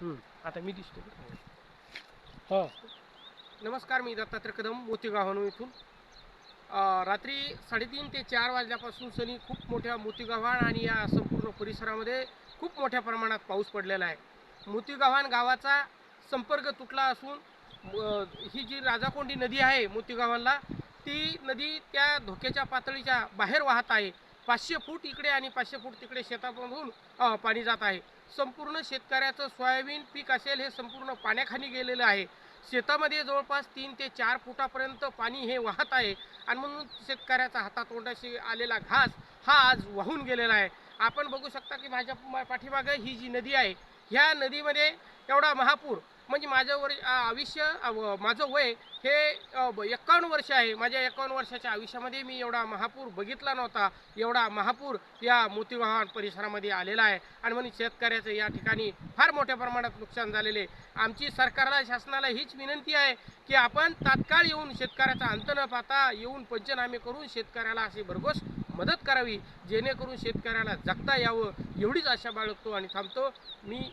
आता मी दिसतो हो. नमस्कार मी दत्तात्रय कदम मोतीगावहून इथून. रात्री साडेतीन ते चार वाजल्यापासून सनी खूप मोठ्या मोतीगाव्हाण आणि या संपूर्ण परिसरामध्ये खूप मोठ्या प्रमाणात पाऊस पडलेला आहे. मोतीगाव्हाण गावाचा संपर्क तुटला असून ही जी राजाकोंडी नदी आहे मोतीगावांना ती नदी त्या धोक्याच्या पातळीच्या बाहेर वाहत आहे. पाचशे फूट इकडे आणि पाचशे फूट तिकडे शेतामधून पाणी जात आहे. संपूर्ण शेतकऱ्याचं सोयाबीन पीक असेल हे संपूर्ण पाण्याखाली गेलेलं आहे. शेतामध्ये जवळपास तीन ते चार फुटापर्यंत पाणी हे वाहत आहे आणि म्हणून शेतकऱ्याचा हातातोंडाशी आलेला घास हा आज वाहून गेलेला आहे. आपण बघू शकता की माझ्या पाठीमागं ही जी नदी आहे ह्या नदीमध्ये एवढा महापूर म्हणजे माझं वर आयुष्य व- माझं वय हे एकावन्न वर्ष आहे. माझ्या एकावन्न वर्षाच्या आयुष्यामध्ये मी एवढा महापूर बघितला नव्हता. एवढा महापूर या मोतीवाहन परिसरामध्ये आलेला आहे. आणि म्हणून शेतकऱ्याचं या ठिकाणी फार मोठ्या प्रमाणात नुकसान झालेले. आहे आमची सरकारला शासनाला हीच विनंती आहे की आपण तात्काळ येऊन शेतकऱ्याचा अंत न पाहता येऊन पंचनामे करून शेतकऱ्याला अशी भरघोस मदत करावी. जेणेकरून शेतकऱ्याला जगता यावं. एवढीच आशा बाळगतो आणि थांबतो. मी